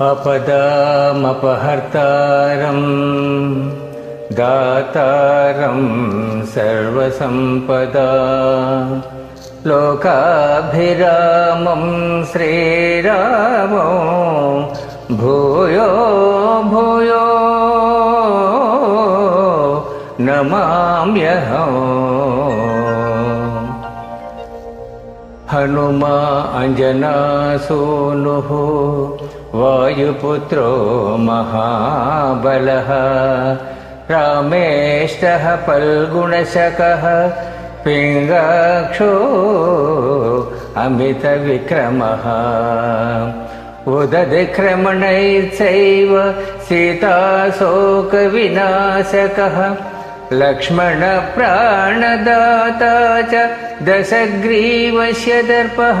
अपदामपहर्तारम् दातारं सर्वसम्पदा। लोकाभिरामं श्रीरामो भूयो भूयो नमाम्यहम् हनुमा अञ्जनासूनुः वायुपुत्रो महाबलः रामेष्टः फल्गुणशकः पिङ्गाक्षो अमितविक्रमः। उदधिक्रमणैर्चैव सीताशोकविनाशकः लक्ष्मणप्राणदाता च दशग्रीवस्य दर्पः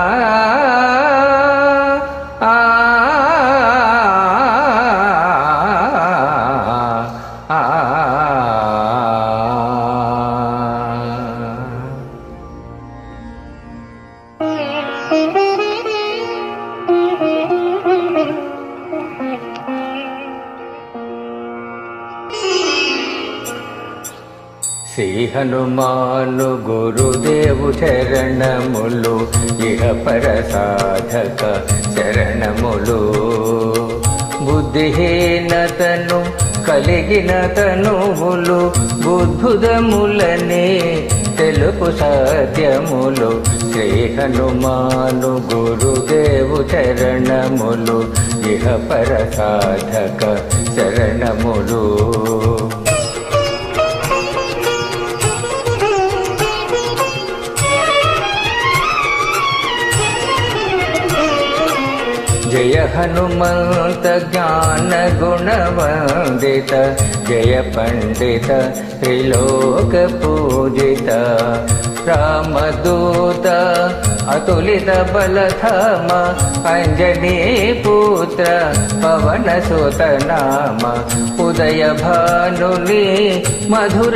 శ్రీ హనుమాను గురుదేవు చరణములు ఇహ పర సాధక శరణములు బుద్ధిహీనతను కలిగిన తనువులు బుద్ధుదములనే తెలుపు సత్యములు శ్రీ హనుమాను గురుదేవు చరణములు ఇహ పర సాధక శరణములు జయ హనుమంత జ్ఞాన గుణవందిత జయ పండిత త్రిలోక పూజిత. రామదూత అతులిత బలధామ అంజనీ పుత్ర పవన సుత నామ ఉదయ భానుని మధుర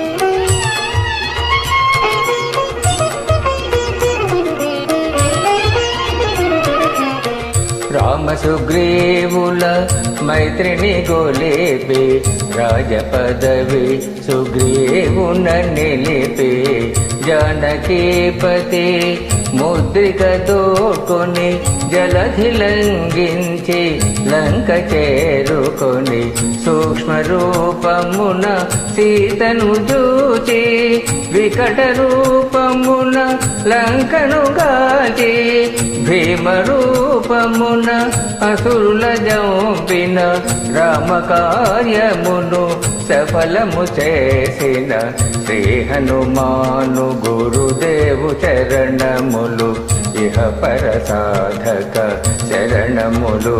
సుగ్రీవుల మైత్రిని గోలేపి రాజ పదవి సుగ్రీవున నిలిపి. జానకీపతి ముద్రిక దోకొని జలధి లంఘించి లంక చేరుకొని సూక్ష్మ రూపమున సీతను చూచి వికట రూపమున లంకను గాచి భీమ రూపమున అసురుల జంపిన రామ కార్యమును సఫలము చేసిన శ్రీ హనుమాను గురుదేవు చరణములు ఇహ పర సాధక చరణములు.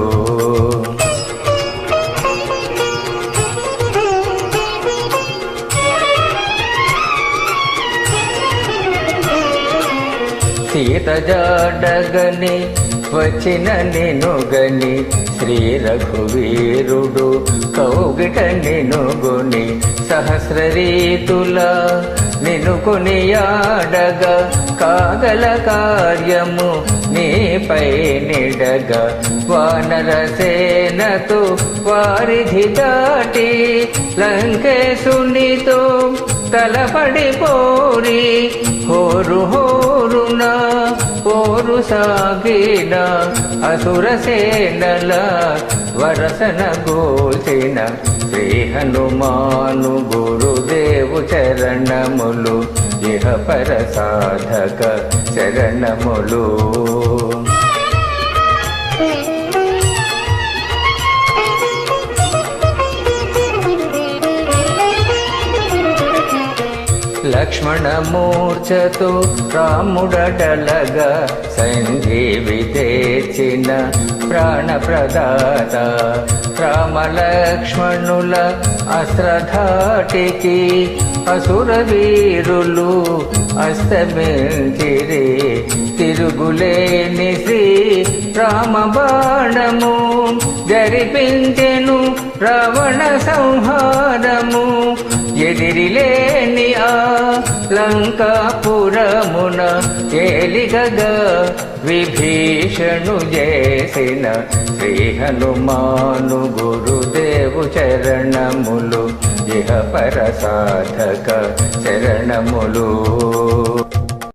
సీత జాడగని వచ్చిన నినుగని శ్రీ రఘువీరుడు కౌగిట నినుగుని సహస్ర రీతుల నినుకొని ఆడగా కాగల కార్యము నీపై నిడగ వానర సేనతో వారిధి దాటి లంకేశునితో తలపడి పోరి హోరు హోరున పోరు సాగిన అసుర సేనల వరసన గోచిన శ్రీ హనుమాను గురుదేవు చరణములు ఇహ పర సాధక చరణములు. లక్ష్మణమూర్ఛతో రాముడటలగా సంజీవి తెచ్చిన ప్రాణప్రదాత. రామలక్ష్మణుల అస్త్రధాటికి అసుర వీరులు అస్తమించిరి. తిరుగులేని శ్రీ రామబాణము జరిపించెను రావణ సంహారము. ఎదిరిలేని ఆ లంకాపురమున ఏలిగగా విభీషణు చేసిన శ్రీ హనుమాను గురుదేవు చరణములు ఇహ పర సాధక చరణములు.